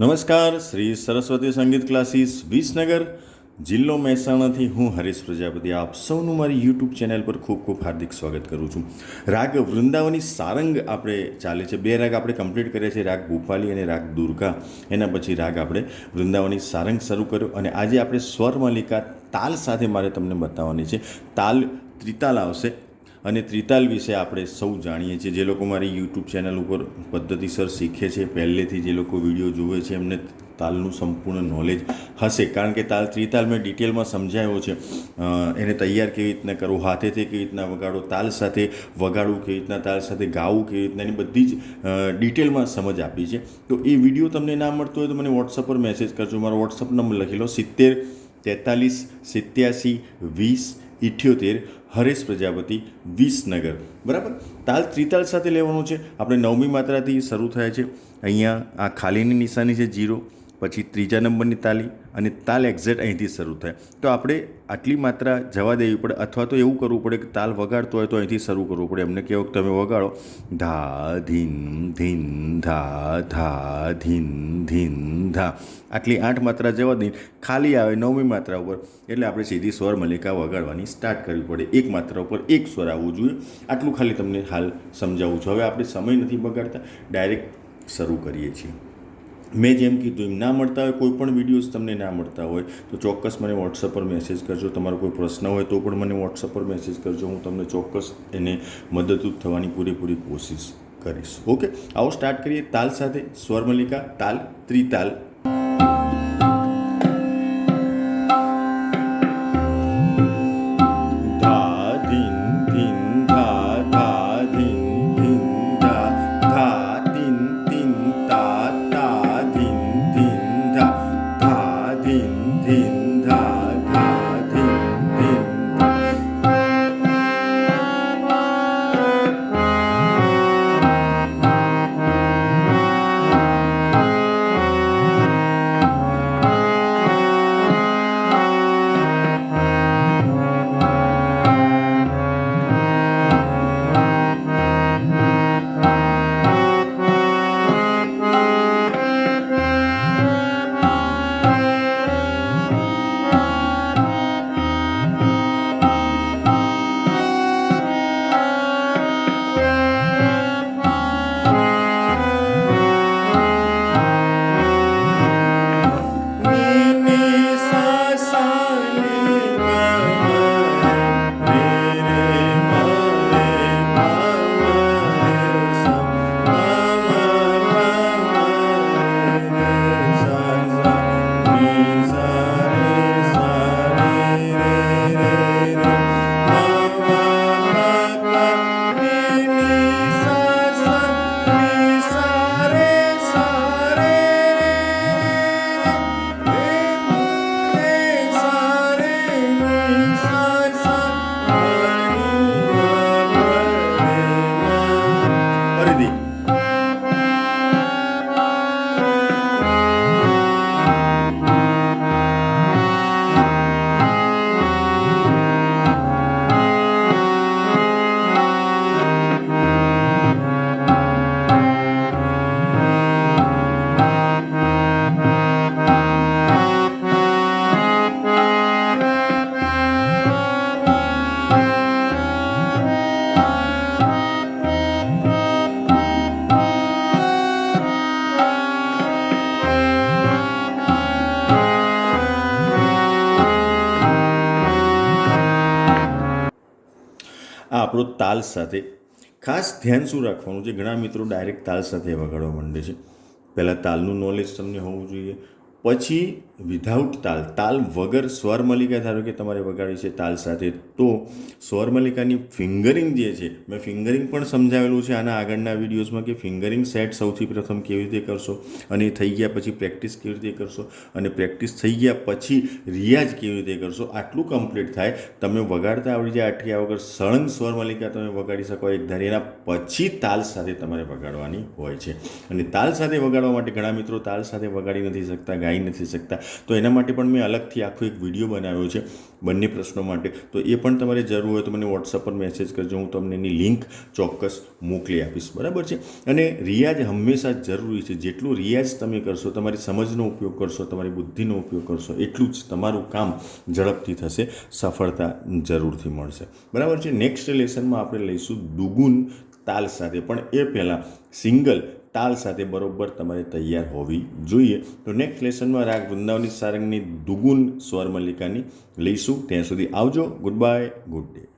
નમસ્કાર, શ્રી સરસ્વતી સંગીત ક્લાસીસ વિસનગર. જિલ્લો મહેસાણાથી હું હરીશ પ્રજાપતિ આપ સૌનું મારી યુટ્યુબ ચેનલ પર ખૂબ ખૂબ હાર્દિક સ્વાગત કરું છું. રાગ વૃંદાવની સારંગ આપણે ચાલે છે. બે રાગ આપણે કમ્પ્લીટ કર્યા છે. રાગ ભૂપાલી અને રાગ દુર્ગા. એના પછી રાગ આપણે વૃંદાવની સારંગ શરૂ કર્યો અને આજે આપણે સ્વર માલિકા તાલ સાથે મારે તમને બતાવવાની છે. તાલ ત્રિતાલ આવશે. અને ત્રિતાલ વિશે આપણે સૌ જાણીએ છીએ. જે લોકો મારી યુટ્યુબ ચેનલ ઉપર પદ્ધતિસર શીખે છે, પહેલેથી જે લોકો વીડિયો જુએ છે, એમને તાલનું સંપૂર્ણ નોલેજ હશે. કારણ કે તાલ ત્રિતાલ મેં ડિટેલમાં સમજાવ્યો છે. એને તૈયાર કેવી રીતના કરવું હાથેથી કેવી રીતના વગાડો, તાલ સાથે વગાડવું કેવી રીતના, તાલ સાથે ગાવું કેવી રીતના, એની બધી જ ડિટેલમાં સમજ આપી છે. તો એ વીડિયો તમને ના મળતો હોય તો મને વોટ્સઅપ પર મેસેજ કરજો. મારો વોટ્સઅપ નંબર લખી લો સિત્તેર, તેતાલીસ, સિત્યાસી, વીસ ઇઠ્યોતેર, હરેશ પ્રજાપતિ, વિસનગર. બરાબર? તાલ ત્રિતાલ સાથે લેવાનું છે. આપણે નવમી માત્રાથી શરૂ થાય છે. અહીંયા આ ખાલીની નિશાની છે જીરો પછી ત્રીજા નંબરની તાલી અને તાલ એક્ઝેક્ટ અહીંથી શરૂ થાય. તો આપણે આટલી માત્રા જવા દેવી પડે અથવા તો એવું કરવું પડે કે તાલ વગાડતો હોય તો અહીંથી શરૂ કરવું પડે. એમને કહેવો કે તમે વગાડો. ધા, ધીન ધીન, ધા ધા, ધીન ધીન, ધા. આટલી આઠ માત્રા જવા દઈને ખાલી આવે નવમી માત્રા ઉપર. એટલે આપણે સીધી સ્વર મલિકા વગાડવાની સ્ટાર્ટ કરવી પડે. એક માત્રા ઉપર એક સ્વર આવવું જોઈએ. આટલું ખાલી તમને હાલ સમજાવું છું. હવે આપણે સમય નથી બગાડતા. ડાયરેક્ટ શરૂ કરીએ છીએ. મેં જેમ કીધું, એમ ના મળતા હોય, કોઈ પણ વિડીયોઝ તમને ના મળતા હોય, તો ચોક્કસ મને વોટ્સઅપ પર મેસેજ કરજો. તમારો કોઈ પ્રશ્ન હોય તો પણ મને વોટ્સઅપ પર મેસેજ કરજો. હું તમને ચોક્કસ એને મદદરૂપ થવાની પૂરેપૂરી કોશિશ કરીશ. ઓકે આવો સ્ટાર્ટ કરીએ. તાલ સાથે સ્વરમલિકા તાલ, ત્રિતાલ. આપણો તાલ સાથે ખાસ ધ્યાન શું રાખવાનું? છે ઘણા મિત્રો ડાયરેક્ટ તાલ સાથે વગાડવા માંડે છે. પહેલાં તાલનું નોલેજ તમને હોવું જોઈએ. પછી વિધાઉટ તાલ તાલ વગર સ્વરમલિકા ધારો કે તમારે વગાડવી છે તાલ સાથે, તો સ્વરમલિકાની ફિંગરિંગ જે છે, મેં ફિંગરિંગ પણ સમજાવેલું છે આના આગળના વિડીયોઝમાં કે ફિંગરિંગ સેટ સૌથી પ્રથમ કેવી રીતે કરશો અને એ થઈ ગયા પછી પ્રેક્ટિસ કેવી રીતે કરશો અને પ્રેક્ટિસ થઈ ગયા પછી રિયાઝ કેવી રીતે કરશો, આટલું કમ્પ્લીટ થાય, તમે વગાડતા આવડી જાય અઠિયા વગર સળંગ સ્વરમલિકા તમે વગાડી શકો એક ધારી, એના પછી તાલ સાથે તમારે વગાડવાની હોય છે. અને તાલ સાથે વગાડવા માટે ઘણા મિત્રો તાલ સાથે વગાડી નથી શકતા ગાઈ નથી શકતા. તો એના માટે પણ મેં અલગથી આખો એક વીડિયો બનાવ્યો છે બંને પ્રશ્નો માટે. તો એ પણ તમારે જરૂર હોય તો મને વોટ્સઅપ પર મેસેજ કરજો, હું તમને એની લિંક ચોક્કસ મોકલી આપીશ. બરાબર છે? અને રિયાઝ હંમેશા જરૂરી છે. જેટલું રિયાઝ તમે કરશો, તમારી સમજનો ઉપયોગ કરશો, તમારી બુદ્ધિનો ઉપયોગ કરશો, એટલું જ તમારું કામ ઝડપથી થશે, સફળતા જરૂરથી મળશે. બરાબર છે? નેક્સ્ટ લેસનમાં આપણે લઈશું દુગુન તાલ સાથે. પણ એ પહેલાં સિંગલ તાલ સાથે બરોબર તમારે તૈયાર હોવી જોઈએ. તો નેક્સ્ટ લેસનમાં રાગ વૃંદાવની સારંગની દુગુન સ્વર મલ્લિકાની લઈશું. ત્યાં સુધી આવજો. Good bye good day